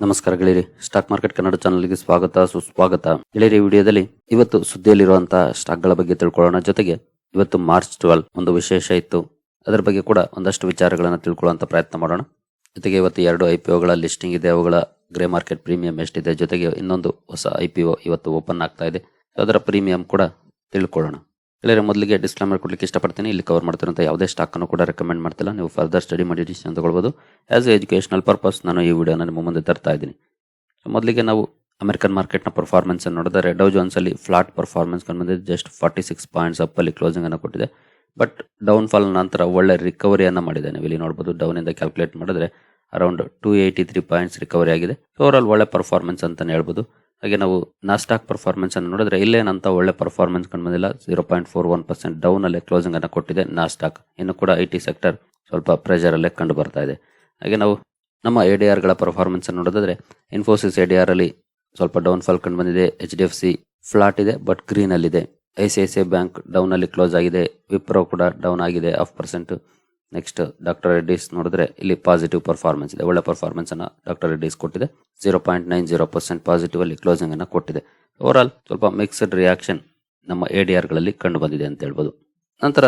ನಮಸ್ಕಾರ ಗೆಳೆಯರಿ. Stock market Kannada ಚಾನಲ್ಗೆ ಸ್ವಾಗತ, ಸುಸ್ವಾಗತ. ಗೆಳೆಯರಿ ವಿಡಿಯೋದಲ್ಲಿ ಇವತ್ತು ಸುದ್ದಿಯಲ್ಲಿರುವಂತಹ ಸ್ಟಾಕ್ಗಳ ಬಗ್ಗೆ ತಿಳ್ಕೊಳ್ಳೋಣ. ಜೊತೆಗೆ ಇವತ್ತು ಮಾರ್ಚ್ ಟ್ವೆಲ್ ಒಂದು ವಿಶೇಷ ಇತ್ತು. ಅದರ ಬಗ್ಗೆ ಕೂಡ ಒಂದಷ್ಟು ವಿಚಾರಗಳನ್ನು ತಿಳ್ಕೊಳ್ಳುವಂತ ಪ್ರಯತ್ನ ಮಾಡೋಣ. ಜೊತೆಗೆ ಇವತ್ತು ಎರಡು ಐ ಪಿ ಒಗಳ ಲಿಸ್ಟಿಂಗ್ ಇದೆ. ಅವುಗಳ ಗ್ರೇ ಮಾರ್ಕೆಟ್ ಪ್ರೀಮಿಯಂ ಎಷ್ಟಿದೆ. ಜೊತೆಗೆ ಇನ್ನೊಂದು ಹೊಸ ಐ ಪಿ ಒ ಇವತ್ತು ಓಪನ್ ಆಗ್ತಾ ಇದೆ. ಅದರ ಪ್ರೀಮಿಯಂ ಕೂಡ ತಿಳ್ಕೊಳ್ಳೋಣ. ಗೆಳೆಯರೆ ಮೊದಲಿಗೆ ಡಿಸ್ಕ್ಲೈಮರ್ ಕೊಡ್ಲಿಕ್ಕೆ ಇಷ್ಟಪಡ್ತೀನಿ. ಇಲ್ಲಿ ಕವರ್ ಮಾಡ್ತಿರೋಂಥ ಯಾವುದೇ ಸ್ಟಾಕ್ ಅನ್ನು ಕೂಡ ರೆಕಮೆಂಡ್ ಮಾಡ್ತಿಲ್ಲ. ನೀವು ಫರ್ದರ್ ಸ್ಟಡಿ ಮಾಡಿ ಡಿಸಿಷನ್ ತಗೊಳ್ಬೋದು. ಆಸ್ ಎ ಎಜುಕೇಶನಲ್ ಪರ್ಪಸ್ ನಾನು ಈ ವಿಡಿಯೋನ ನಿಮ್ಮ ಮುಂದೆ ತರ್ತಾ ಇದ್ದೀನಿ. ಮೊದಲಿಗೆ ನಾವು ಅಮೆರಿಕನ್ ಮಾರ್ಕೆಟ್ನ ಪರ್ಫಾರ್ಮೆನ್ಸ್ ನೋಡಿದರೆ ಡೌ ಜೋನ್ಸ್ ಅಲ್ಲಿ ಫ್ಲಾಟ್ ಪರ್ಫಾರ್ಮೆನ್ಸ್ ಬಂದಿದೆ ಜಸ್ಟ್ ಫಾರ್ಟಿ ಸಿಕ್ಸ್ ಪಾಯಿಂಟ್ಸ್ ಅಪ್ಪಲ್ಲಿ ಕ್ಲೋಸಿಂಗ್ ಅನ್ನು ಕೊಟ್ಟಿದೆ. ಬಟ್ ಡೌನ್ ಫಾಲ್ ನಂತರ ಒಳ್ಳೆ ರಿಕವರಿಯನ್ನು ಮಾಡಿದೆ. ನೀವು ಇಲ್ಲಿ ನೋಡ್ಬೋದು ಡೌನ್ ಇಂದ ಕ್ಯಾಲ್ಕುಲೇಟ್ ಮಾಡಿದ್ರೆ around two eighty three points recovery ಆಗಿದೆ. ಓವರ್ ಆಲ್ ಒಳ್ಳೆ ಪರ್ಫಾರ್ಮೆನ್ಸ್ ಅಂತಲೇ ಹೇಳ್ಬೋದು. ಹಾಗೆ ನಾವು ನಾಸ್ಟಾಕ್ ಪರ್ಫಾರ್ಮೆನ್ಸ್ ಅನ್ನು ನೋಡಿದ್ರೆ ಇಲ್ಲೇನಂತ ಒಳ್ಳೆ ಪರ್ಫಾರ್ಮೆನ್ಸ್ ಕಂಡು ಬಂದಿಲ್ಲ zero point four one percent down ಅಲ್ಲೇ ಕ್ಲೋಸಿಂಗ್ ಅನ್ನು ಕೊಟ್ಟಿದೆ ನಾಸ್ಟಾಕ್ ಇನ್ನು ಕೂಡ ಐ ಟಿ ಸೆಕ್ಟರ್ ಸ್ವಲ್ಪ ಪ್ರೆಷರ್ ಅಲ್ಲೇ ಕಂಡು ಬರ್ತಾ ಇದೆ. ಹಾಗೆ ನಾವು ನಮ್ಮ ಎ ಡಿ ಆರ್ಗಳ ಪರ್ಫಾರ್ಮೆನ್ಸ್ ಅನ್ನು ನೋಡಿದ್ರೆ ಇನ್ಫೋಸಿಸ್ ಎ ಡಿ ಆರ್ ಅಲ್ಲಿ ಸ್ವಲ್ಪ ಡೌನ್ ಫಾಲ್ ಕಂಡು ಬಂದಿದೆ H D F C flat ಇದೆ ಬಟ್ ಗ್ರೀನ್ ಅಲ್ಲಿ ಇದೆ I C I C I bank down ಅಲ್ಲಿ ಕ್ಲೋಸ್ ಆಗಿದೆ. ವಿಪ್ರೋ ಕೂಡ ಡೌನ್ ಆಗಿದೆ half percent next doctor Reddy's ನೋಡಿದ್ರೆ ಇಲ್ಲಿ ಪಾಸಿಟಿವ್ ಪರ್ಫಾರ್ಮೆನ್ಸ್ ಇದೆ. ಒಳ್ಳೆ ಪರ್ಫಾರ್ಮೆನ್ಸ್ ಅನ್ನ ಡಾಕ್ಟರ್ ರೆಡ್ಡಿಸ್ ಕೊಟ್ಟಿದೆ. Zero point nine zero percent positive ಅಲ್ಲಿ ಕ್ಲೋಸಿಂಗ್ ಅನ್ನ ಕೊಟ್ಟಿದೆ. ಓವರ್ ಆಲ್ ಸ್ವಲ್ಪ ಮಿಕ್ಸ್ಡ್ ರಿಯಾಕ್ಷನ್ ನಮ್ಮ ಎ ಡಿ ಆರ್ಗಳಲ್ಲಿ ಕಂಡು ಬಂದಿದೆ ಅಂತ ಹೇಳ್ಬೋದು. ನಂತರ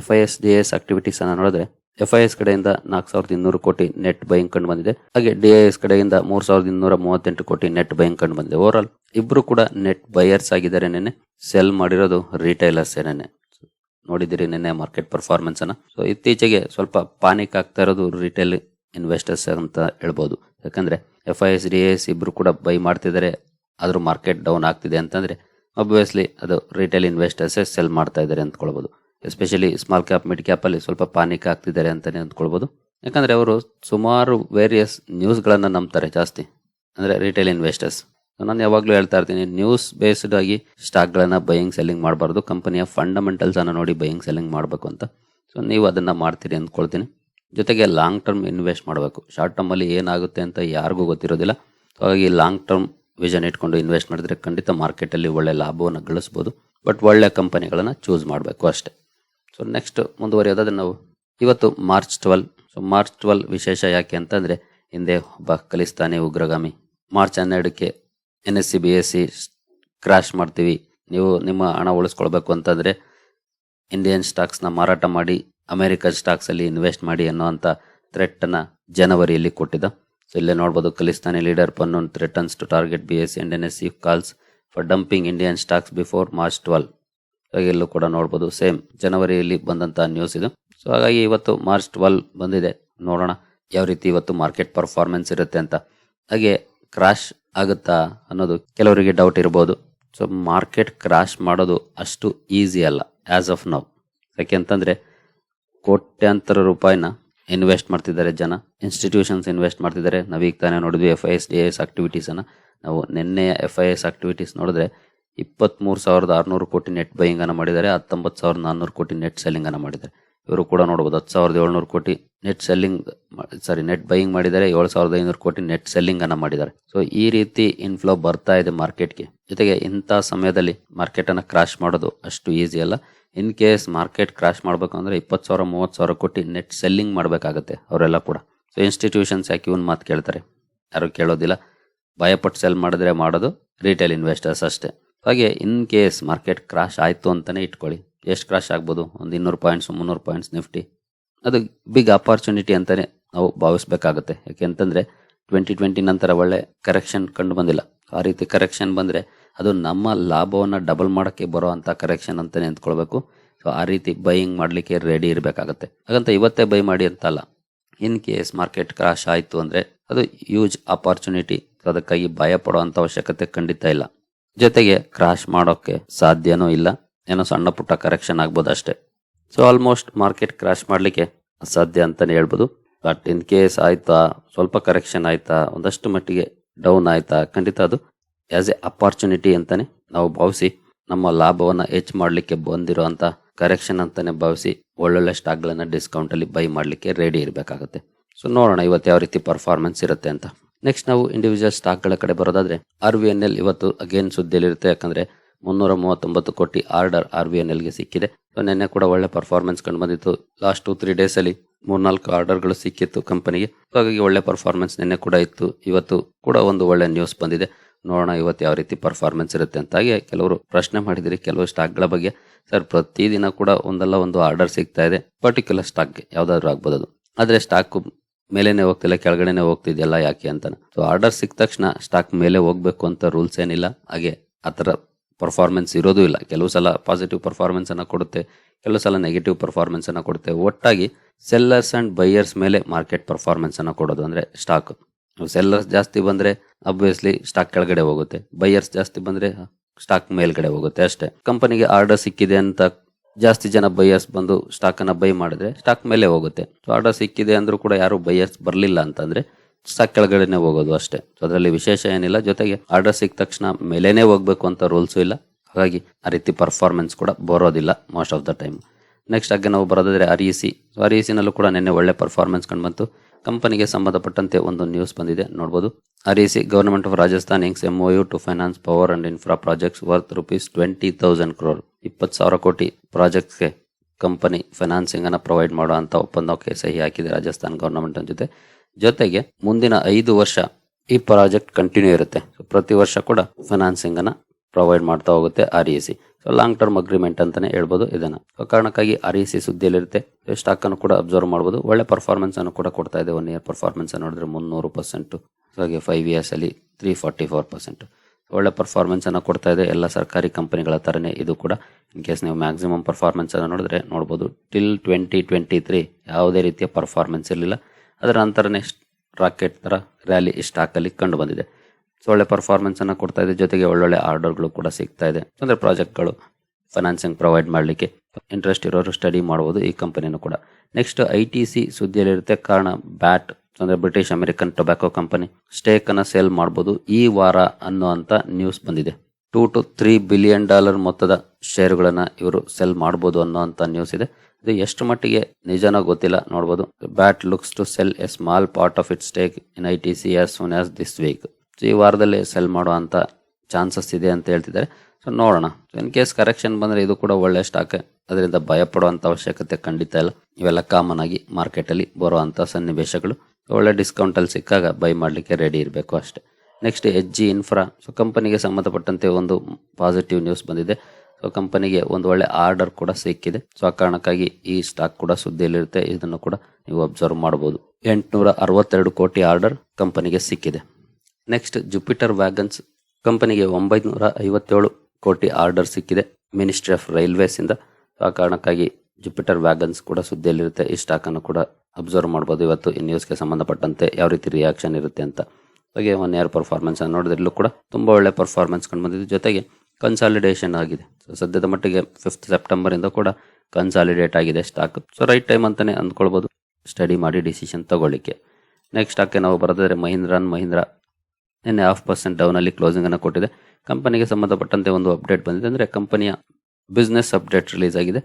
F I S D S activities ಅನ್ನ ನೋಡಿದ್ರೆ ಎಫ್ ಐ ಎಸ್ ಕಡೆಯಿಂದ ನಾಲ್ಕು ಸಾವಿರದ ಇನ್ನೂರು ಕೋಟಿ ನೆಟ್ ಬೈಯಿಂಗ್ ಕಂಡು ಬಂದಿದೆ. ಹಾಗೆ ಡಿ ಐ ಎಸ್ ಕಡೆಯಿಂದ ಮೂರ್ ಸಾವಿರದ ಇನ್ನೂರ ಮೂವತ್ತೆಂಟು ಕೋಟಿ ನೆಟ್ ಬೈಯಿಂಗ್ ಕಂಡು ಬಂದಿದೆ. ಓವರ್ ಆಲ್ ಇಬ್ರು ಕೂಡ ನೆಟ್ ಬೈಯರ್ಸ್ ಆಗಿದ್ದಾರೆ ನೆನೆ ಸೆಲ್ ಮಾಡಿರೋದು ರಿಟೈಲರ್ಸ್ ನೆನ್ನೆ. ನೋಡಿದಿರಿ ನಿನ್ನೆ ಮಾರ್ಕೆಟ್ ಪರ್ಫಾರ್ಮೆನ್ಸ್ ಅನ್ನ. ಸೊ ಇತ್ತೀಚೆಗೆ ಸ್ವಲ್ಪ ಪಾನಿಕ್ ಆಗ್ತಾ ಇರೋದು ರಿಟೇಲ್ ಇನ್ವೆಸ್ಟರ್ಸ್ ಅಂತ ಹೇಳ್ಬೋದು. ಯಾಕಂದ್ರೆ F I S D S ಇಬ್ರು ಕೂಡ ಬೈ ಮಾಡ್ತಿದ್ದಾರೆ ಆದ್ರೂ ಮಾರ್ಕೆಟ್ ಡೌನ್ ಆಗ್ತಿದೆ ಅಂತಂದ್ರೆ ಅಬ್ವಿಯಸ್ಲಿ ಅದು ರಿಟೇಲ್ ಇನ್ವೆಸ್ಟರ್ಸ್ ಸೆಲ್ ಮಾಡ್ತಾ ಇದ್ದಾರೆ ಅಂದ್ಕೊಳ್ಬೋದು. Especially small cap mid cap ಅಲ್ಲಿ ಸ್ವಲ್ಪ ಪಾನಿಕ್ ಆಗ್ತಿದ್ದಾರೆ ಅಂತಾನೆ ಅಂದ್ಕೊಳ್ಬೋದು. ಯಾಕಂದ್ರೆ ಅವರು ಸುಮಾರು ವೇರಿಯಸ್ ನ್ಯೂಸ್ಗಳನ್ನು ನಂಬ್ತಾರೆ ಜಾಸ್ತಿ. ಅಂದ್ರೆ ರಿಟೇಲ್ ಇನ್ವೆಸ್ಟರ್ಸ್ ನಾನು ಯಾವಾಗಲೂ ಹೇಳ್ತಾ ಇರ್ತೀನಿ ನ್ಯೂಸ್ ಬೇಸ್ಡ್ ಆಗಿ ಸ್ಟಾಕ್ಗಳನ್ನು ಬೈಯಿಂಗ್ ಸೆಲ್ಲಿಂಗ್ ಮಾಡಬಾರ್ದು. ಕಂಪನಿಯ ಫಂಡಮೆಂಟಲ್ಸನ್ನು ನೋಡಿ ಬೈಯಿಂಗ್ ಸೆಲ್ಲಿಂಗ್ ಮಾಡಬೇಕು ಅಂತ. ಸೊ ನೀವು ಅದನ್ನು ಮಾಡ್ತೀರಿ ಅಂದ್ಕೊಳ್ತೀನಿ. ಜೊತೆಗೆ ಲಾಂಗ್ ಟರ್ಮ್ ಇನ್ವೆಸ್ಟ್ ಮಾಡಬೇಕು. ಶಾರ್ಟ್ ಟರ್ಮಲ್ಲಿ ಏನಾಗುತ್ತೆ ಅಂತ ಯಾರಿಗೂ ಗೊತ್ತಿರೋದಿಲ್ಲ. ಹಾಗಾಗಿ ಲಾಂಗ್ ಟರ್ಮ್ ವಿಷನ್ ಇಟ್ಕೊಂಡು ಇನ್ವೆಸ್ಟ್ ಮಾಡಿದ್ರೆ ಖಂಡಿತ ಮಾರ್ಕೆಟಲ್ಲಿ ಒಳ್ಳೆ ಲಾಭವನ್ನು ಗಳಿಸ್ಬೋದು. ಬಟ್ ಒಳ್ಳೆ ಕಂಪನಿಗಳನ್ನು ಚೂಸ್ ಮಾಡಬೇಕು ಅಷ್ಟೇ. ಸೊ ನೆಕ್ಸ್ಟ್ ಮುಂದುವರಿಯೋದಾದ್ರೆ ನಾವು ಇವತ್ತು March twelve so March twelve ವಿಶೇಷ ಯಾಕೆ ಅಂತಂದರೆ ಹಿಂದೆ ಒಬ್ಬ ಖಲಿಸ್ತಾನಿ ಉಗ್ರಗಾಮಿ. ಮಾರ್ಚ್ ಹನ್ನೆರಡಕ್ಕೆ N S C, B S C crash ಮಾಡ್ತೀವಿ. ನೀವು ನಿಮ್ಮ ಹಣ ಉಳಿಸ್ಕೊಳ್ಬೇಕು ಅಂತಂದರೆ ಇಂಡಿಯನ್ ಸ್ಟಾಕ್ಸ್ನ ಮಾರಾಟ ಮಾಡಿ ಅಮೇರಿಕನ್ ಸ್ಟಾಕ್ಸಲ್ಲಿ ಇನ್ವೆಸ್ಟ್ ಮಾಡಿ ಅನ್ನೋವಂಥ ಥ್ರೆಟ್ಟನ್ನು ಜನವರಿಯಲ್ಲಿ ಕೊಟ್ಟಿದ್ದ ಸೊ ಇಲ್ಲೇ ನೋಡ್ಬೋದು Khalistani leader Pannun threatens to target B S N N S C calls for dumping Indian stocks before March twelve ಹಾಗೆ ಇಲ್ಲೂ ಕೂಡ ನೋಡ್ಬೋದು ಸೇಮ್ ಜನವರಿಯಲ್ಲಿ ಬಂದಂಥ ನ್ಯೂಸ್ ಇದು. ಸೊ ಹಾಗಾಗಿ ಇವತ್ತು ಮಾರ್ಚ್ ಟ್ವೆಲ್ ಬಂದಿದೆ. ನೋಡೋಣ, ಯಾವ ರೀತಿ ಇವತ್ತು ಮಾರ್ಕೆಟ್ ಪರ್ಫಾರ್ಮೆನ್ಸ್ ಇರುತ್ತೆ ಅಂತ. ಹಾಗೆ ಕ್ರಾಶ್ ಆಗುತ್ತಾ ಅನ್ನೋದು ಕೆಲವರಿಗೆ ಡೌಟ್ ಇರಬಹುದು ಸೊ ಮಾರ್ಕೆಟ್ ಕ್ರಾಶ್ ಮಾಡೋದು ಅಷ್ಟು ಈಸಿ ಅಲ್ಲ ಆಸ್ ಆಫ್ ನೌ ಯಾಕೆಂತಂದ್ರೆ ಕೋಟ್ಯಾಂತರ ರೂಪಾಯಿನ ಇನ್ವೆಸ್ಟ್ ಮಾಡ್ತಿದ್ದಾರೆ ಜನ. ಇನ್ಸ್ಟಿಟ್ಯೂಷನ್ಸ್ ಇನ್ವೆಸ್ಟ್ ಮಾಡ್ತಿದ್ದಾರೆ. ನಾವೀಗ ತಾನೇ ನೋಡಿದ್ವಿ F I S D S ಆಕ್ಟಿವಿಟೀಸನ್ನು ನಾವು ನಿನ್ನೆಯ ಎಫ್ ಐ ಎಸ್ ಆಕ್ಟಿವಿಟೀಸ್ ನೋಡಿದ್ರೆ, ಇಪ್ಪತ್ಮೂರು ಸಾವಿರದ ಆರುನೂರು ಕೋಟಿ ನೆಟ್ ಬೈಯಿಂಗನ್ನು ಮಾಡಿದ್ದಾರೆ. ಹತ್ತೊಂಬತ್ತು ಸಾವಿರದ ನಾನ್ನೂರು ಕೋಟಿ ನೆಟ್ ಸೆಲ್ಲಿಂಗನ್ನು ಮಾಡಿದ್ದಾರೆ. ಇವರು ಕೂಡ ನೋಡ್ಬೋದು, ಹತ್ತು ಸಾವಿರದ ಏಳ್ನೂರು ಕೋಟಿ net selling sorry net buying ಮಾಡಿದ್ದಾರೆ ಏಳು ಸಾವಿರದ ಐನೂರು ಕೋಟಿ ನೆಟ್ ಸೆಲ್ಲಿಂಗ್ ಅನ್ನ ಮಾಡಿದ್ದಾರೆ. ಸೊ ಈ ರೀತಿ ಇನ್ಫ್ಲೋ ಬರ್ತಾ ಇದೆ ಮಾರ್ಕೆಟ್ಗೆ ಜೊತೆಗೆ ಇಂಥ ಸಮಯದಲ್ಲಿ ಮಾರ್ಕೆಟ್ ಅನ್ನ ಕ್ರಾಶ್ ಮಾಡೋದು ಅಷ್ಟು ಈಸಿ ಅಲ್ಲ. ಇನ್ ಕೇಸ್ ಮಾರ್ಕೆಟ್ ಕ್ರಾಶ್ ಮಾಡ್ಬೇಕು ಅಂದ್ರೆ ಇಪ್ಪತ್ತು ಸಾವಿರ, ಮೂವತ್ತು ಸಾವಿರ ಕೋಟಿ ನೆಟ್ ಸೆಲ್ಲಿಂಗ್ ಮಾಡಬೇಕಾಗತ್ತೆ ಅವರೆಲ್ಲ ಕೂಡ. ಸೊ ಇನ್ಸ್ಟಿಟ್ಯೂಷನ್ಸ್ ಯಾಕೆ ಇವನ್ ಮಾತು ಕೇಳ್ತಾರೆ? ಯಾರು ಕೇಳೋದಿಲ್ಲ. ಭಯಪಟ್ಟು ಸೆಲ್ ಮಾಡಿದ್ರೆ ಮಾಡೋದು ರಿಟೇಲ್ ಇನ್ವೆಸ್ಟರ್ಸ್ ಅಷ್ಟೇ. ಹಾಗೆ ಇನ್ ಕೇಸ್ ಮಾರ್ಕೆಟ್ ಕ್ರಾಶ್ ಆಯಿತು ಅಂತಲೇ ಇಟ್ಕೊಳ್ಳಿ. ಎಷ್ಟು ಕ್ರಾಶ್ ಆಗ್ಬೋದು? ಒಂದು ಇನ್ನೂರು ಪಾಯಿಂಟ್ಸ್ ಮುನ್ನೂರು ಪಾಯಿಂಟ್ಸ್ ನಿಫ್ಟಿ. ಅದು ಬಿಗ್ ಅಪಾರ್ಚುನಿಟಿ ಅಂತಾನೆ ನಾವು ಭಾವಿಸ್ಬೇಕಾಗುತ್ತೆ. ಯಾಕೆಂತಂದ್ರೆ ಟ್ವೆಂಟಿ ಟ್ವೆಂಟಿ ನಂತರ ಒಳ್ಳೆ ಕರೆಕ್ಷನ್ ಕಂಡು ಬಂದಿಲ್ಲ. ಆ ರೀತಿ ಕರೆಕ್ಷನ್ ಬಂದ್ರೆ ಅದು ನಮ್ಮ ಲಾಭವನ್ನ ಡಬಲ್ ಮಾಡಕ್ಕೆ ಬರೋ ಅಂತ ಕರೆಕ್ಷನ್ ಅಂತಾನೆ ಅಂದ್ಕೊಳ್ಬೇಕು. ಸೊ ಆ ರೀತಿ ಬೈಯಿಂಗ್ ಮಾಡ್ಲಿಕ್ಕೆ ರೆಡಿ ಇರಬೇಕಾಗತ್ತೆ. ಹಾಗಂತ ಇವತ್ತೇ ಬೈ ಮಾಡಿ ಅಂತ ಅಲ್ಲ ಇನ್ ಕೇಸ್ ಮಾರ್ಕೆಟ್ ಕ್ರಾಶ್ ಆಯಿತು ಅಂದ್ರೆ ಅದು ಯೂಜ್ ಅಪಾರ್ಚುನಿಟಿ ಅದಕ್ಕಾಗಿ ಭಯ ಪಡುವಂತ ಅವಶ್ಯಕತೆ ಖಂಡಿತ ಇಲ್ಲ. ಜೊತೆಗೆ ಕ್ರಾಶ್ ಮಾಡೋಕೆ ಸಾಧ್ಯನೂ ಇಲ್ಲ. ಏನೋ ಸಣ್ಣ ಪುಟ್ಟ ಕರೆಕ್ಷನ್ ಆಗ್ಬೋದು ಅಷ್ಟೇ ಸೊ ಆಲ್ಮೋಸ್ಟ್ ಮಾರ್ಕೆಟ್ ಕ್ರಾಶ್ ಮಾಡಲಿಕ್ಕೆ ಅಸಾಧ್ಯ ಅಂತಲೇ ಹೇಳ್ಬೋದು. ಬಟ್ ಇನ್ ಕೇಸ್ ಆಯ್ತಾ, ಸ್ವಲ್ಪ ಕರೆಕ್ಷನ್ ಆಯ್ತಾ, ಒಂದಷ್ಟು ಮಟ್ಟಿಗೆ ಡೌನ್ ಆಯ್ತಾ, ಖಂಡಿತ ಅದು ಆಸ್ ಎ ಅಪಾರ್ಚುನಿಟಿ ಅಂತಾನೆ ನಾವು ಭಾವಿಸಿ ನಮ್ಮ ಲಾಭವನ್ನು ಹೆಚ್ಚು ಮಾಡಲಿಕ್ಕೆ ಬಂದಿರೋಂಥ ಕರೆಕ್ಷನ್ ಅಂತಾನೆ ಭಾವಿಸಿ ಒಳ್ಳೊಳ್ಳೆ ಸ್ಟಾಕ್ಗಳನ್ನು ಡಿಸ್ಕೌಂಟಲ್ಲಿ ಬೈ ಮಾಡಲಿಕ್ಕೆ ರೆಡಿ ಇರಬೇಕಾಗುತ್ತೆ. ಸೊ ನೋಡೋಣ ಇವತ್ತು ಯಾವ ರೀತಿ ಪರ್ಫಾರ್ಮೆನ್ಸ್ ಇರುತ್ತೆ ಅಂತ. ನೆಕ್ಸ್ಟ್ ನಾವು ಇಂಡಿವಿಜುವಲ್ ಸ್ಟಾಕ್ಗಳ ಕಡೆ ಬರೋದಾದರೆ ಆರ್ ವಿ ಎನ್ ಎಲ್ ಇವತ್ತು ಅಗೇನ್ ಸುದ್ದಿಯಲ್ಲಿರುತ್ತೆ. ಯಾಕಂದ್ರೆ ಮುನ್ನೂರ ಮೂವತ್ತೊಂಬತ್ತು ಕೋಟಿ ಆರ್ಡರ್ ಆರ್ ಬಿ ಎನ್ ಎಲ್ಗೆ ಸಿಕ್ಕಿದೆ. ಸೊ, ನಿನ್ನೆ ಕೂಡ ಒಳ್ಳೆ ಪರ್ಫಾರ್ಮೆನ್ಸ್ ಕಂಡು ಬಂದಿತ್ತು. ಲಾಸ್ಟ್ ಟೂ ತ್ರೀ ಡೇಸ್ ಅಲ್ಲಿ ಮೂರ್ನಾಲ್ಕು ಆರ್ಡರ್ಗಳು ಸಿಕ್ಕಿತ್ತು ಕಂಪನಿಗೆ. ಹಾಗಾಗಿ ಒಳ್ಳೆ ಪರ್ಫಾರ್ಮೆನ್ಸ್ ನಿನ್ನೆ ಕೂಡ ಇತ್ತು. ಇವತ್ತು ಕೂಡ ಒಂದು ಒಳ್ಳೆ ನ್ಯೂಸ್ ಬಂದಿದೆ. ನೋಡೋಣ ಇವತ್ತು ಯಾವ ರೀತಿ ಪರ್ಫಾರ್ಮೆನ್ಸ್ ಇರುತ್ತೆ ಅಂತ ಹಾಗೆ ಕೆಲವರು ಪ್ರಶ್ನೆ ಮಾಡಿದಿರಿ. ಕೆಲವು ಸ್ಟಾಕ್ಗಳ ಬಗ್ಗೆ. ಸರ್ ಪ್ರತಿದಿನ ಕೂಡ ಒಂದಲ್ಲ ಒಂದು ಆರ್ಡರ್ ಸಿಗ್ತಾ ಇದೆ. ಪರ್ಟಿಕ್ಯುಲರ್ ಸ್ಟಾಕ್ಗೆ ಯಾವ್ದಾದ್ರು ಆಗ್ಬೋದು ಅದು. ಆದ್ರೆ ಸ್ಟಾಕ್ ಮೇಲೇನೆ ಹೋಗ್ತಿಲ್ಲ, ಕೆಳಗಡೆನೆ ಹೋಗ್ತಿದೆಯಲ್ಲ ಯಾಕೆ ಅಂತ ಸೊ ಆರ್ಡರ್ ಸಿಕ್ಕ ತಕ್ಷಣ ಸ್ಟಾಕ್ ಮೇಲೆ ಹೋಗ್ಬೇಕು ಅಂತ ರೂಲ್ಸ್ ಏನಿಲ್ಲ. ಹಾಗೆ ಆತರ ಪರ್ಫಾರ್ಮೆನ್ಸ್ ಇರೋದು ಇಲ್ಲ. ಕೆಲವು ಸಲ ಪಾಸಿಟಿವ್ ಪರ್ಫಾರ್ಮೆನ್ಸನ್ನು ಕೊಡುತ್ತೆ, ಕೆಲವು ಸಲ ನೆಗೆಟಿವ್ ಪರ್ಫಾರ್ಮೆನ್ಸನ್ನು ಕೊಡುತ್ತೆ. ಒಟ್ಟಾಗಿ ಸೆಲ್ಲರ್ಸ್ ಆ್ಯಂಡ್ ಬೈಯರ್ಸ್ ಮೇಲೆ ಮಾರ್ಕೆಟ್ ಪರ್ಫಾರ್ಮೆನ್ಸನ್ನು ಕೊಡೋದು ಅಂದರೆ ಸ್ಟಾಕ್ ಸೆಲ್ಲರ್ಸ್ ಜಾಸ್ತಿ ಬಂದರೆ ಅಬ್ವಿಯಸ್ಲಿ ಸ್ಟಾಕ್ ಕೆಳಗಡೆ ಹೋಗುತ್ತೆ. ಬೈಯರ್ಸ್ ಜಾಸ್ತಿ ಬಂದರೆ ಸ್ಟಾಕ್ ಮೇಲ್ಗಡೆ ಹೋಗುತ್ತೆ ಅಷ್ಟೇ. ಕಂಪನಿಗೆ ಆರ್ಡರ್ ಸಿಕ್ಕಿದೆ ಅಂತ ಜಾಸ್ತಿ ಜನ ಬೈಯರ್ಸ್ ಬಂದು ಸ್ಟಾಕನ್ನು ಬೈ ಮಾಡಿದ್ರೆ ಸ್ಟಾಕ್ ಮೇಲೆ ಹೋಗುತ್ತೆ. ಸೊ ಆರ್ಡರ್ ಸಿಕ್ಕಿದೆ ಅಂದರೂ ಕೂಡ ಯಾರು ಬೈಯರ್ಸ್ ಬರಲಿಲ್ಲ ಅಂತಂದ್ರೆ ಸ್ಟಾಕ್ ಕೆಳಗಡೆನೆ ಹೋಗೋದು ಅಷ್ಟೇ. ಅದರಲ್ಲಿ ವಿಶೇಷ ಏನಿಲ್ಲ. ಜೊತೆಗೆ ಆರ್ಡರ್ ಸಿಕ್ಕ ತಕ್ಷಣ ಮೇಲೇನೆ ಹೋಗ್ಬೇಕು ಅಂತ ರೂಲ್ಸು ಇಲ್ಲ. ಹಾಗಾಗಿ ಆ ರೀತಿ ಪರ್ಫಾರ್ಮೆನ್ಸ್ ಕೂಡ ಬರೋದಿಲ್ಲ most of the time next ಹಾಗೆ ನಾವು ಬರೋದಾದರೆ R E C R E ಸಿನಲ್ಲೂ ಕೂಡ ನಿನ್ನೆ ಒಳ್ಳೆ ಪರ್ಫಾರ್ಮೆನ್ಸ್ ಕಂಡು ಬಂತು. ಕಂಪನಿಗೆ ಸಂಬಂಧಪಟ್ಟಂತೆ ಒಂದು ನ್ಯೂಸ್ ಬಂದಿದೆ. ನೋಡ್ಬೋದು. R E C government of Rajasthan inks M O U to finance power and infra projects worth rupees twenty thousand crore ಇಪ್ಪತ್ತು ಸಾವಿರ ಕೋಟಿ ಪ್ರಾಜೆಕ್ಟ್ಸ್ಗೆ ಕಂಪನಿ ಫೈನಾನ್ಸಿಂಗನ್ನು ಪ್ರೊವೈಡ್ ಮಾಡೋ ಅಂಥ ಒಪ್ಪಂದಕ್ಕೆ ಸಹಿ ಹಾಕಿದೆ ರಾಜಸ್ಥಾನ್ ಗವರ್ನಮೆಂಟ್ ಜೊತೆ. ಜೊತೆಗೆ ಮುಂದಿನ ಐದು ವರ್ಷ ಈ ಪ್ರಾಜೆಕ್ಟ್ ಕಂಟಿನ್ಯೂ ಇರುತ್ತೆ. ಪ್ರತಿ ವರ್ಷ ಕೂಡ ಫೈನಾನ್ಸಿಂಗ್ ಅನ್ನ ಪ್ರೊವೈಡ್ ಮಾಡ್ತಾ ಹೋಗುತ್ತೆ R E C so long term agreement ಅಂತಾನೆ ಹೇಳ್ಬೋದು ಇದನ್ನ. ಸೊ ಕಾರಣಕ್ಕಾಗಿ ಆರ್ ಇ ಸಿ ಸುದ್ದಿಯಲ್ಲಿರುತ್ತೆ. ಸ್ಟಾಕ್ ಅನ್ನು ಕೂಡ ಅಬ್ಸರ್ವ್ ಮಾಡಬಹುದು ಒಳ್ಳೆ ಪರ್ಫಾರ್ಮೆನ್ಸ್ ಅನ್ನು ಕೂಡ ಕೊಡ್ತಾ ಇದೆ. ಒನ್ ಇಯರ್ ಪರ್ಫಾರ್ಮೆನ್ಸ್ ನೋಡಿದ್ರೆ ಮುನ್ನೂರು ಪರ್ಸೆಂಟ್ ಹಾಗೆ ಫೈವ್ ಇಯರ್ಸ್ ಅಲ್ಲಿ ತ್ರೀ ಫಾರ್ಟಿ ಫೋರ್ ಪರ್ಸೆಂಟ್ ಒಳ್ಳೆ ಪರ್ಫಾರ್ಮೆನ್ಸ್ ಅನ್ನು ಕೊಡ್ತಾ ಇದೆ. ಎಲ್ಲ ಸರ್ಕಾರಿ ಕಂಪನಿಗಳ ತರನೇ ಇದು ಕೂಡ. ಇನ್ ಕೇಸ್ ನೀವು ಮ್ಯಾಕ್ಸಿಮಮ್ ಪರ್ಫಾರ್ಮೆನ್ಸ್ ಅನ್ನು ನೋಡಿದ್ರೆ ನೋಡಬಹುದು ಟಿಲ್ ಟ್ವೆಂಟಿ ಟ್ವೆಂಟಿ ತ್ರೀ ಯಾವುದೇ ರೀತಿಯ ಪರ್ಫಾರ್ಮೆನ್ಸ್ ಇರಲಿಲ್ಲ. ಅದರ ನಂತರನೇ ರಾಕೆಟ್ ಥರ ರ್ಯಾಲಿ ಸ್ಟಾಕಲ್ಲಿ ಕಂಡು ಬಂದಿದೆ. ಸೊ ಒಳ್ಳೆ ಪರ್ಫಾರ್ಮೆನ್ಸನ್ನು ಕೊಡ್ತಾ ಇದೆ. ಜೊತೆಗೆ ಒಳ್ಳೊಳ್ಳೆ ಆರ್ಡರ್ಗಳು ಕೂಡ ಸಿಗ್ತಾ ಇದೆ. ಅಂದರೆ ಪ್ರಾಜೆಕ್ಟ್ಗಳು ಫೈನಾನ್ಸಿಂಗ್ ಪ್ರೊವೈಡ್ ಮಾಡಲಿಕ್ಕೆ ಇಂಟ್ರೆಸ್ಟ್ ಇರೋರು ಸ್ಟಡಿ ಮಾಡ್ಬೋದು ಈ ಕಂಪನಿನೂ ಕೂಡ. ನೆಕ್ಸ್ಟ್ ಐ ಟಿ ಸಿ ಸುದ್ದಿಯಲ್ಲಿರುತ್ತೆ. ಕಾರಣ ಬ್ಯಾಟ್ ಅಂದರೆ ಬ್ರಿಟಿಷ್ ಅಮೆರಿಕನ್ ಟೊಬ್ಯಾಕೋ ಕಂಪನಿ ಸ್ಟೇಕನ್ನು ಸೇಲ್ ಮಾಡ್ಬೋದು ಈ ವಾರ ಅನ್ನುವಂತ ನ್ಯೂಸ್ ಬಂದಿದೆ. Two to three billion dollar ಮೊತ್ತದ ಷೇರುಗಳನ್ನು ಇವರು ಸೆಲ್ ಮಾಡಬಹುದು ಅಂಥ ನ್ಯೂಸ್ ಇದೆ. ಇದು ಎಷ್ಟು ಮಟ್ಟಿಗೆ ನಿಜನೋ ಗೊತ್ತಿಲ್ಲ, ನೋಡ್ಬೋದು. BAT looks to sell a small part of it stake in I T C as soon as this week so ಈ ವಾರದಲ್ಲಿ ಸೆಲ್ ಮಾಡುವಂತ ಚಾನ್ಸಸ್ ಇದೆ ಅಂತ ಹೇಳ್ತಿದ್ದಾರೆ. ಸೊ ನೋಡೋಣ. ಇನ್ ಕೇಸ್ ಕರೆಕ್ಷನ್ ಬಂದ್ರೆ ಇದು ಕೂಡ ಒಳ್ಳೆ ಸ್ಟಾಕ್ ಅದರಿಂದ ಭಯ ಪಡುವಂಥ ಅವಶ್ಯಕತೆ ಖಂಡಿತ ಇಲ್ಲ. ಇವೆಲ್ಲ ಕಾಮನ್ ಆಗಿ ಮಾರ್ಕೆಟ್ ಅಲ್ಲಿ ಬರುವಂತ ಸನ್ನಿವೇಶಗಳು. ಒಳ್ಳೆ ಡಿಸ್ಕೌಂಟ್ ಅಲ್ಲಿ ಸಿಕ್ಕಾಗ ಬೈ ಮಾಡ್ಲಿಕ್ಕೆ ರೆಡಿ ಇರಬೇಕು ಅಷ್ಟೇ. Next H G infra so ಕಂಪನಿಗೆ ಸಂಬಂಧಪಟ್ಟಂತೆ ಒಂದು ಪಾಸಿಟಿವ್ ನ್ಯೂಸ್ ಬಂದಿದೆ. ಸೊ ಕಂಪನಿಗೆ ಒಂದು ಒಳ್ಳೆ ಆರ್ಡರ್ ಕೂಡ ಸಿಕ್ಕಿದೆ. ಸೊ ಆ ಕಾರಣಕ್ಕಾಗಿ ಈ ಸ್ಟಾಕ್ ಕೂಡ ಸುದ್ದಿಯಲ್ಲಿರುತ್ತೆ. ಇದನ್ನು ಕೂಡ ನೀವು ಅಬ್ಸರ್ವ್ ಮಾಡಬಹುದು. ಎಂಟುನೂರ ಅರವತ್ತೆರಡು ಕೋಟಿ ಆರ್ಡರ್ ಕಂಪನಿಗೆ ಸಿಕ್ಕಿದೆ. ನೆಕ್ಸ್ಟ್ ಜುಪಿಟರ್ ವ್ಯಾಗನ್ಸ್ ಕಂಪನಿಗೆ ಒಂಬೈನೂರ ಐವತ್ತೇಳು ಕೋಟಿ ಆರ್ಡರ್ ಸಿಕ್ಕಿದೆ. ಮಿನಿಸ್ಟ್ರಿ ಆಫ್ ರೈಲ್ವೇಸ್ ಇಂದ. ಆ ಕಾರಣಕ್ಕಾಗಿ ಜುಪಿಟರ್ ವ್ಯಾಗನ್ಸ್ ಕೂಡ ಸುದ್ದಿಯಲ್ಲಿರುತ್ತೆ. ಈ ಸ್ಟಾಕ್ ಅನ್ನು ಕೂಡ ಅಬ್ಸರ್ವ್ ಮಾಡಬಹುದು. ಇವತ್ತು ಈ ನ್ಯೂಸ್ಗೆ ಸಂಬಂಧಪಟ್ಟಂತೆ ಯಾವ ರೀತಿ ರಿಯಾಕ್ಷನ್ ಇರುತ್ತೆ ಅಂತ. ಹಾಗೆ ಒನ್ ಇಯರ್ ಪರ್ಫಾರ್ಮೆನ್ಸ್ ನೋಡಿದ್ರಲ್ಲೂ ಕೂಡ ತುಂಬಾ ಒಳ್ಳೆ ಪರ್ಫಾರ್ಮೆನ್ಸ್ ಕಂಡು ಬಂದಿದೆ. ಜೊತೆಗೆ ಕನ್ಸಾಲಿಡೇಷನ್ ಆಗಿದೆ. ಸೊ ಸದ್ಯದ ಮಟ್ಟಿಗೆ ಫಿಫ್ತ್ ಸೆಪ್ಟೆಂಬರ್ ಇಂದ ಕೂಡ ಕನ್ಸಾಲಿಡೇಟ್ ಆಗಿದೆ ಸ್ಟಾಕ್ ಸೊ ರೈಟ್ ಟೈಮ್ ಅಂತಾನೆ ಅಂದ್ಕೊಳ್ಬೋದು. ಸ್ಟಡಿ ಮಾಡಿ ಡಿಸಿಷನ್ ತಗೊಳ್ಳಿಕ್ಕೆ. ನೆಕ್ಸ್ಟ್ ಸ್ಟಾಕ್ಗೆ ನಾವು ಬರೋದಾದ್ರೆ ಮಹೀಂದ್ರ ಅಂಡ್ ಮಹೀಂದ್ರ ನಿನ್ನೆ ಹಾಫ್ ಪರ್ಸೆಂಟ್ ಡೌನ್ ಅಲ್ಲಿ ಕ್ಲೋಸಿಂಗ್ ಅನ್ನು ಕೊಟ್ಟಿದೆ. ಕಂಪನಿಗೆ ಸಂಬಂಧಪಟ್ಟಂತೆ ಒಂದು ಅಪ್ಡೇಟ್ ಬಂದಿದೆ ಅಂದರೆ ಕಂಪನಿಯ ಬಿಸ್ನೆಸ್ ಅಪ್ಡೇಟ್ ರಿಲೀಸ್ ಆಗಿದೆ.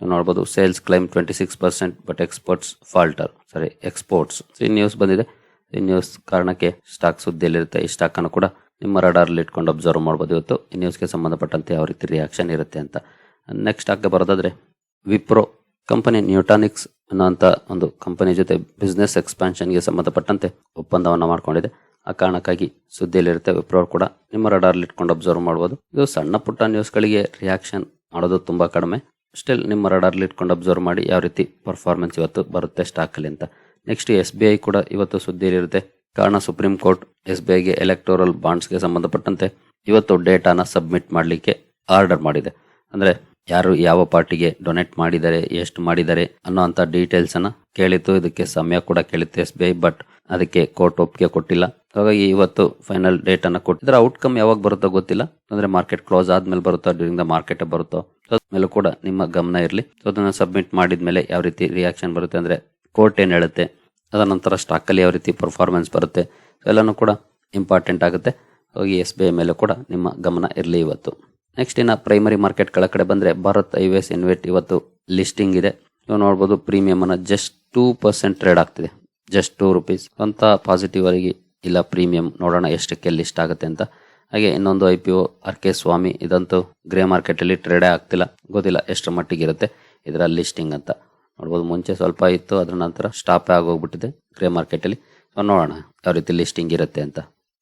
ನೋಡ್ಬೋದು sales climb twenty six percent but exports falter sorry exports ಈ ನ್ಯೂಸ್ ಬಂದಿದೆ. ಈ ನ್ಯೂಸ್ ಕಾರಣಕ್ಕೆ ಸ್ಟಾಕ್ ಸುದ್ದಿಯಲ್ಲಿರುತ್ತೆ. ಈ ಸ್ಟಾಕನ್ನು ಕೂಡ ನಿಮ್ಮ ರಡಾರ್ ಇಟ್ಕೊಂಡು ಅಬ್ಸರ್ವ್ ಮಾಡ್ಬೋದು ಇವತ್ತು. ಈ ನ್ಯೂಸ್ಗೆ ಸಂಬಂಧಪಟ್ಟಂತೆ ಯಾವ ರೀತಿ ರಿಯಾಕ್ಷನ್ ಇರುತ್ತೆ ಅಂತ. ನೆಕ್ಸ್ಟ್ ಸ್ಟಾಕ್ಗೆ ಬರೋದಾದ್ರೆ ವಿಪ್ರೋ ಕಂಪನಿ ನ್ಯೂಟಾನಿಕ್ಸ್ ಅನ್ನೋಂಥ ಒಂದು ಕಂಪನಿ ಜೊತೆ ಬಿಸ್ನೆಸ್ ಎಕ್ಸ್ಪಾನ್ಷನ್ಗೆ ಸಂಬಂಧಪಟ್ಟಂತೆ ಒಪ್ಪಂದವನ್ನು ಮಾಡ್ಕೊಂಡಿದೆ. ಆ ಕಾರಣಕ್ಕಾಗಿ ಸುದ್ದಿಯಲ್ಲಿರುತ್ತೆ ವಿಪ್ರೋ ಕೂಡ. ನಿಮ್ಮ ರಡಾರ್ ಇಟ್ಕೊಂಡು ಅಬ್ಸರ್ವ್ ಮಾಡ್ಬೋದು. ಇದು ಸಣ್ಣ ಪುಟ್ಟ ನ್ಯೂಸ್ಗಳಿಗೆ ರಿಯಾಕ್ಷನ್ ಮಾಡೋದು ತುಂಬ ಕಡಿಮೆ. ಸ್ಟಿಲ್ ನಿಮ್ಮ ರಡಾರ್ ಇಟ್ಕೊಂಡು ಅಬ್ಸರ್ವ್ ಮಾಡಿ ಯಾವ ರೀತಿ ಪರ್ಫಾರ್ಮೆನ್ಸ್ ಇವತ್ತು ಬರುತ್ತೆ ಸ್ಟಾಕಲ್ಲಿ ಅಂತ. ನೆಕ್ಸ್ಟ್ ಎಸ್ ಬಿ ಐ ಕೂಡ ಇವತ್ತು ಸುದ್ದಿಯಲ್ಲಿರುತ್ತೆ. ಕಾರಣ ಸುಪ್ರೀಂ ಕೋರ್ಟ್ ಎಸ್ ಬಿ ಐಗೆ ಎಲೆಕ್ಟೋರಲ್ ಬಾಂಡ್ಸ್ಗೆ ಸಂಬಂಧಪಟ್ಟಂತೆ ಇವತ್ತು ಡೇಟಾನ ಸಬ್ಮಿಟ್ ಮಾಡಲಿಕ್ಕೆ ಆರ್ಡರ್ ಮಾಡಿದೆ. ಅಂದರೆ ಯಾರು ಯಾವ ಪಾರ್ಟಿಗೆ ಡೊನೇಟ್ ಮಾಡಿದ್ದಾರೆ ಎಷ್ಟು ಮಾಡಿದ್ದಾರೆ ಅನ್ನೋಂಥ ಡೀಟೇಲ್ಸ್ ಅನ್ನ ಕೇಳಿತ್ತು. ಇದಕ್ಕೆ ಸಮಯ ಕೂಡ ಕೇಳಿತ್ತು ಎಸ್ ಬಿ ಐ ಬಟ್ ಅದಕ್ಕೆ ಕೋರ್ಟ್ ಒಪ್ಪಿಗೆ ಕೊಟ್ಟಿಲ್ಲ. ಹಾಗಾಗಿ ಇವತ್ತು ಫೈನಲ್ ಡೇಟನ್ನು ಅನ್ನ ಕೊಟ್ಟಿದ್ರೆ ಔಟ್ಕಮ್ ಯಾವಾಗ ಬರುತ್ತೋ ಗೊತ್ತಿಲ್ಲ. ಅಂದ್ರೆ ಮಾರ್ಕೆಟ್ ಕ್ಲೋಸ್ ಆದ್ಮೇಲೆ ಬರುತ್ತೋ ಡ್ಯೂರಿಂಗ್ ದ ಮಾರ್ಕೆಟ್ ಬರುತ್ತೋ ಮೇಲೂ ಕೂಡ ನಿಮ್ಮ ಗಮನ ಇರಲಿ. ಸೊ ಅದನ್ನ ಸಬ್ಮಿಟ್ ಮಾಡಿದ್ಮೇಲೆ ಯಾವ ರೀತಿ ರಿಯಾಕ್ಷನ್ ಬರುತ್ತೆ ಅಂದ್ರೆ, ಕೋರ್ಟ್ ಏನು ಹೇಳುತ್ತೆ? ಅದರ ನಂತರ ಸ್ಟಾಕಲ್ಲಿ ಯಾವ ರೀತಿ ಪರ್ಫಾರ್ಮೆನ್ಸ್ ಬರುತ್ತೆ ಎಲ್ಲನೂ ಕೂಡ ಇಂಪಾರ್ಟೆಂಟ್ ಆಗುತ್ತೆ. ಹೋಗಿ ಎಸ್ ಬಿ ಐ ಮೇಲೆ ಕೂಡ ನಿಮ್ಮ ಗಮನ ಇರಲಿ ಇವತ್ತು. ನೆಕ್ಸ್ಟ್ ಇನ್ನು ಪ್ರೈಮರಿ ಮಾರ್ಕೆಟ್ ಕಡೆ ಬಂದರೆ ಭಾರತ್ ಐವೇಸ್ ಇನ್ವೆಟ್ ಇವತ್ತು ಲಿಸ್ಟಿಂಗ್ ಇದೆ. ನೀವು ನೋಡ್ಬೋದು ಪ್ರೀಮಿಯಂ ಅನ್ನ ಜಸ್ಟ್ ಟೂ ಪರ್ಸೆಂಟ್ ಟ್ರೇಡ್ ಆಗ್ತಿದೆ. ಜಸ್ಟ್ ಟೂ ರುಪೀಸ್ ಅಂತ ಪಾಸಿಟಿವ್ ಆಗಿ ಇಲ್ಲ ಪ್ರೀಮಿಯಂ ನೋಡೋಣ ಎಷ್ಟಕ್ಕೆ ಲಿಸ್ಟ್ ಆಗುತ್ತೆ ಅಂತ. ಹಾಗೆ ಇನ್ನೊಂದು I P O R K Swamy ಇದಂತೂ ಗ್ರೇ ಮಾರ್ಕೆಟಲ್ಲಿ ಟ್ರೇಡೇ ಆಗ್ತಿಲ್ಲ. ಗೊತ್ತಿಲ್ಲ ಎಷ್ಟರ ಮಟ್ಟಿಗೆ ಇರುತ್ತೆ ಇದರ ಲಿಸ್ಟಿಂಗ್ ಅಂತ. ನೋಡ್ಬೋದು. ಮುಂಚೆ ಸ್ವಲ್ಪ ಇತ್ತು, ಅದ್ರ ನಂತರ ಸ್ಟಾಪ್ ಆಗೋಗ್ಬಿಟ್ಟಿದೆ ಗ್ರೇ ಮಾರ್ಕೆಟಲ್ಲಿ ಸೊ ನೋಡೋಣ ಯಾವ ರೀತಿ ಲಿಸ್ಟಿಂಗ್ ಇರುತ್ತೆ ಅಂತ.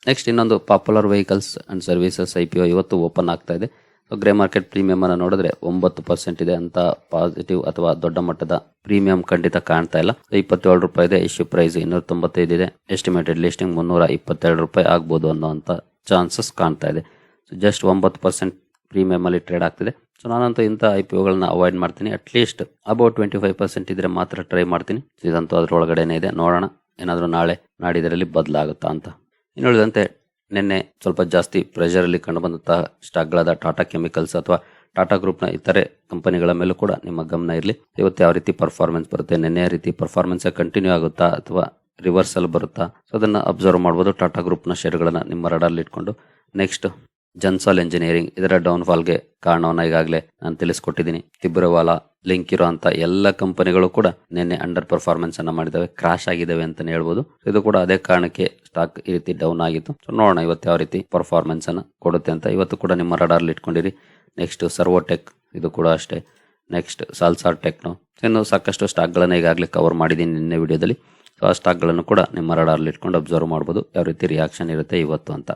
ನೆಕ್ಸ್ಟ್ ಇನ್ನೊಂದು popular vehicles and services I P O ಇವತ್ತು ಓಪನ್ ಆಗ್ತಾ ಇದೆ. ಸೊ ಗ್ರೇ ಮಾರ್ಕೆಟ್ ಪ್ರೀಮಿಯಂ ಅನ್ನು ನೋಡಿದ್ರೆ ಒಂಬತ್ತು ಪರ್ಸೆಂಟ್ ಇದೆ ಅಂತ ಪಾಸಿಟಿವ್ ಅಥವಾ ದೊಡ್ಡ ಮಟ್ಟದ ಪ್ರೀಮಿಯಂ ಖಂಡಿತ ಕಾಣ್ತಾ ಇಲ್ಲ. ಇಪ್ಪತ್ತೇಳು ರೂಪಾಯಿ ಇದೆ ಇಶ್ಯೂ ಪ್ರೈಸ್ ಇನ್ನೂರ ತೊಂಬತ್ತೈದು ಇದೆ. ಎಸ್ಟಿಮೇಟೆಡ್ ಲಿಸ್ಟಿಂಗ್ ಮುನ್ನೂರ ಇಪ್ಪತ್ತೆರಡು ರೂಪಾಯಿ ಆಗ್ಬೋದು ಅನ್ನೋಂಥ ಚಾನ್ಸಸ್ ಕಾಣ್ತಾ ಇದೆ. ಸೊ ಜಸ್ಟ್ ಒಂಬತ್ತು ಪರ್ಸೆಂಟ್ ಪ್ರೀಮಿಯಂ ಅಲ್ಲಿ ಟ್ರೇಡ್ ಆಗ್ತಿದೆ. ಸೊ ನಾನಂತೂ ಇಂಥ ಐ ಪಿ ಒಗಳನ್ನ ಅವಾಯ್ಡ್ ಮಾಡ್ತೀನಿ. At least about twenty five percent ಇದ್ರೆ ಮಾತ್ರ ಟ್ರೈ ಮಾಡ್ತೀನಿ. ಇದಂತೂ ಅದ್ರೊಳಗಡೆನೇ ಇದೆ. ನೋಡೋಣ. ಏನಾದರೂ ನಾಳೆ ನಾಡಿದರಲ್ಲಿ ಬದಲಾಗುತ್ತಾ ಅಂತ. ಇನ್ನು ಹೇಳಿದಂತೆ ನಿನ್ನೆ ಸ್ವಲ್ಪ ಜಾಸ್ತಿ ಪ್ರೆಷರಲ್ಲಿ ಕಂಡುಬಂದಂತಹ ಸ್ಟಾಕ್ಗಳಾದ ಟಾಟಾ ಕೆಮಿಕಲ್ಸ್ ಅಥವಾ ಟಾಟಾ ಗ್ರೂಪ್ನ ಇತರೆ ಕಂಪನಿಗಳ ಮೇಲೂ ಕೂಡ ನಿಮ್ಮ ಗಮನ ಇರಲಿ. ಇವತ್ತು ಯಾವ ರೀತಿ ಪರ್ಫಾರ್ಮೆನ್ಸ್ ಬರುತ್ತೆ, ನಿನ್ನೆ ರೀತಿ ಪರ್ಫಾರ್ಮೆನ್ಸ್ ಕಂಟಿನ್ಯೂ ಆಗುತ್ತಾ ಅಥವಾ ರಿವರ್ಸಲ್ ಬರುತ್ತಾ? ಸೊ ಅದನ್ನು ಅಬ್ಸರ್ವ್ ಮಾಡ್ಬೋದು ಟಾಟಾ ಗ್ರೂಪ್ನ ಶೇರ್ಗಳನ್ನು ನಿಮ್ಮ ರಡಲ್ಲಿ ಇಟ್ಕೊಂಡು. ನೆಕ್ಸ್ಟ್ ಜನ್ಸಾಲ್ ಇಂಜಿನಿಯರಿಂಗ್ ಇದರ ಡೌನ್ ಫಾಲ್ಗೆ ಕಾರಣವನ್ನ ಈಗಾಗಲೇ ನಾನು ತಿಳಿಸ್ಕೊಟ್ಟಿದ್ದೀನಿ ತಿಬ್ರವಾಲಾ ಲಿಂಕ್ ಇರುವಂತ ಎಲ್ಲ ಕಂಪನಿಗಳು ಕೂಡ ನಿನ್ನೆ ಅಂಡರ್ ಪರ್ಫಾರ್ಮೆನ್ಸ್ ಅನ್ನ ಮಾಡಿದಾವೆ. ಕ್ರಾಶ್ ಆಗಿದ್ದಾವೆ ಅಂತಾನೆ ಹೇಳ್ಬೋದು. ಇದು ಕೂಡ ಅದೇ ಕಾರಣಕ್ಕೆ ಸ್ಟಾಕ್ ಈ ರೀತಿ ಡೌನ್ ಆಗಿತ್ತು. ಸೊ ನೋಡೋಣ ಇವತ್ತು ಯಾವ ರೀತಿ ಪರ್ಫಾರ್ಮೆನ್ಸ್ ಅನ್ನ ಕೊಡುತ್ತೆ ಅಂತ. ಇವತ್ತು ಕೂಡ ನಿಮ್ಮ ರಡಾರ್ಲಿ ಇಟ್ಕೊಂಡಿರಿ. ನೆಕ್ಸ್ಟ್ ಸರ್ವೋಟೆಕ್ ಇದು ಕೂಡ ಅಷ್ಟೇ. ನೆಕ್ಸ್ಟ್ ಸಾಲ್ಸಾರ್ ಟೆಕ್ನೋ ಇನ್ನು ಸಾಕಷ್ಟು ಸ್ಟಾಕ್ಗಳನ್ನು ಈಗಾಗಲೇ ಕವರ್ ಮಾಡಿದ್ದೀನಿ ನಿನ್ನೆ ವಿಡಿಯೋದಲ್ಲಿ ಸೊ ಆ ಸ್ಟಾಕ್ಗಳನ್ನು ಕೂಡ ನಿಮ್ಮ ರಡಾರ್ಲಿ ಇಟ್ಕೊಂಡು ಅಬ್ಸರ್ವ್ ಮಾಡ್ಬೋದು. ಯಾವ ರೀತಿ ರಿಯಾಕ್ಷನ್ ಇರುತ್ತೆ ಇವತ್ತು ಅಂತ.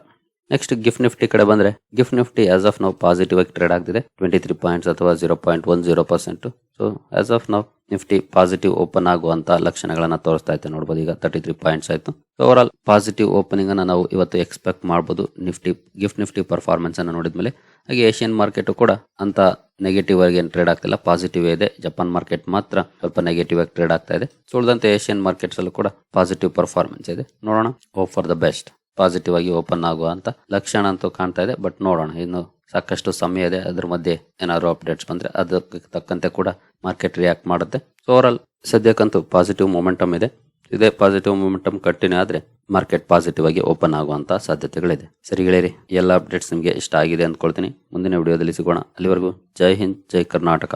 ನೆಕ್ಸ್ಟ್ ಗಿಫ್ಟ್ ನಿಫ್ಟಿ ಕಡೆ ಬಂದ್ರೆ ಗಿಫ್ಟ್ ನಿಫ್ಟಿ ಆಸ್ ಆಫ್ ನಾವು ಪಾಸಿಟಿವ್ ಆಗಿ ಟ್ರೇಡ್ ಆಗ್ತಿದೆ. ಟ್ವೆಂಟಿ ತ್ರೀ ಪಾಯಿಂಟ್ಸ್ ಅಥವಾ zero point one zero percent so as of ನಾವು ನಿಫ್ಟಿ ಪಾಸಿಟಿವ್ ಓಪನ್ ಆಗುವಂತ ಲಕ್ಷಣಗಳನ್ನ ತೋರಿಸ್ತಾ ಇತ್ತು ನೋಡಬಹುದು ಈಗ ತರ್ಟಿ ತ್ರೀ ಪಾಯಿಂಟ್ಸ್ ಆಯಿತು. ಓವರ್ ಆಲ್ ಪಾಸಿಟಿವ್ ಓಪನಿಂಗ್ ಅನ್ನ ನಾವು ಇವತ್ತು ಎಕ್ಸ್ಪೆಕ್ಟ್ ಮಾಡಬಹುದು ನಿಫ್ಟಿ ಗಿಫ್ಟ್ ನಿಫ್ಟಿ ಪರ್ಫಾರ್ಮೆನ್ಸ್ ಅನ್ನು ನೋಡಿದ್ಮೇಲೆ. ಹಾಗೆ ಏಷ್ಯನ್ ಮಾರ್ಕೆಟ್ ಕೂಡ ಅಂತ ನೆಗೆಟಿವ್ ಆಗಿ ಏನು ಟ್ರೇಡ್ ಆಗ್ತಿಲ್ಲ. ಪಾಸಿಟಿವ್ ಇದೆ. ಜಪಾನ್ ಮಾರ್ಕೆಟ್ ಮಾತ್ರ ಸ್ವಲ್ಪ ನೆಗೆಟಿವ್ ಆಗಿ ಟ್ರೇಡ್ ಆಗ್ತಾ ಇದೆ. ಸೊ ಉಳಿದಂತೆ ಏಷ್ಯನ್ ಮಾರ್ಕೆಟ್ಸ್ ಅಲ್ಲೂ ಕೂಡ ಪಾಸಿಟಿವ್ ಪರ್ಫಾರ್ಮೆನ್ಸ್ ಇದೆ. ನೋಡೋಣ. Hope for the best positive ಆಗಿ ಓಪನ್ ಆಗುವ ಅಂತ ಲಕ್ಷಣ ಅಂತೂ ಕಾಣ್ತಾ ಇದೆ. ಬಟ್ ನೋಡೋಣ, ಇನ್ನು ಸಾಕಷ್ಟು ಸಮಯ ಇದೆ. ಅದ್ರ ಮಧ್ಯೆ ಏನಾದ್ರು ಅಪ್ಡೇಟ್ಸ್ ಬಂದ್ರೆ ಅದಕ್ಕೆ ತಕ್ಕಂತೆ ಕೂಡ ಮಾರ್ಕೆಟ್ ರಿಯಾಕ್ಟ್ ಮಾಡುತ್ತೆ. ಸೊ ಓವರ್ ಸದ್ಯಕ್ಕಂತೂ ಪಾಸಿಟಿವ್ ಮೊಮೆಂಟಮ್ ಇದೆ. ಇದೇ ಪಾಸಿಟಿವ್ ಮೊಮೆಂಟಮ್ ಕಂಟಿನ್ಯೂ ಆದ್ರೆ ಮಾರ್ಕೆಟ್ ಪಾಸಿಟಿವ್ ಆಗಿ ಓಪನ್ ಆಗುವಂತ ಸಾಧ್ಯತೆಗಳಿದೆ. ಸರಿ ಗೆಳೆಯರಿ, ಎಲ್ಲ ಅಪ್ಡೇಟ್ಸ್ ನಿಮಗೆ ಇಷ್ಟ ಆಗಿದೆ ಅಂದ್ಕೊಳ್ತೀನಿ. ಮುಂದಿನ ವಿಡಿಯೋದಲ್ಲಿ ಸಿಗೋಣ. ಅಲ್ಲಿವರೆಗೂ ಜೈ ಹಿಂದ್, ಜೈ ಕರ್ನಾಟಕ.